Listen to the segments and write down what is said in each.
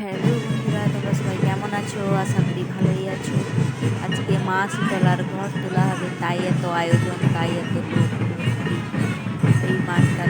Hello বন্ধুরা তোমরা সবাই কেমন আছো আশা করি ভালোই আছো আজকে মা শীতলার ঘর তোলা হবে তাই এত আয়োজন তাই এত লোক ভর্তি এই মাঠটাতে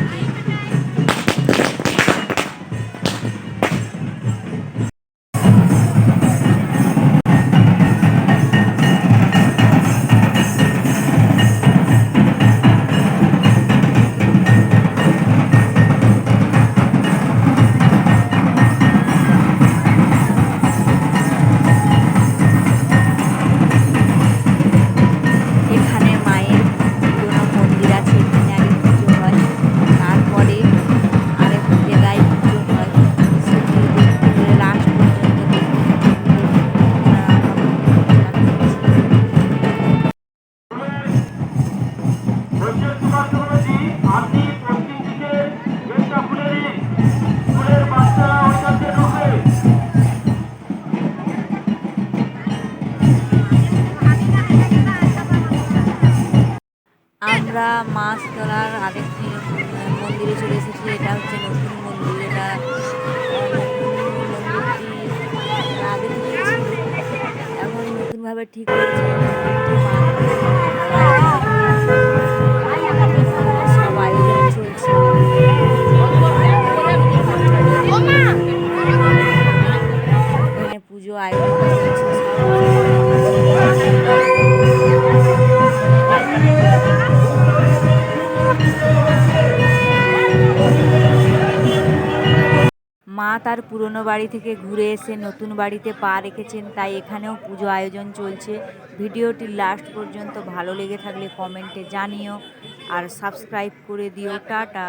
আমরা মাছ ধরার আরেকটি মন্দিরে চলে এসেছি এটা হচ্ছে নতুন মন্দির এটা আগে এখন নতুনভাবে ঠিক হয়েছে। মন্দিরটি সব চলছে পুজো আয়োজন মা তার পুরনো বাড়ি থেকে ঘুরে এসে নতুন বাড়িতে পা রেখেছেন, তাই এখানেও পুজো আয়োজন চলছে। ভিডিওটি লাস্ট পর্যন্ত ভালো লেগে থাকলে কমেন্টে জানিও। আর সাবস্ক্রাইব করে দিও। টাটা।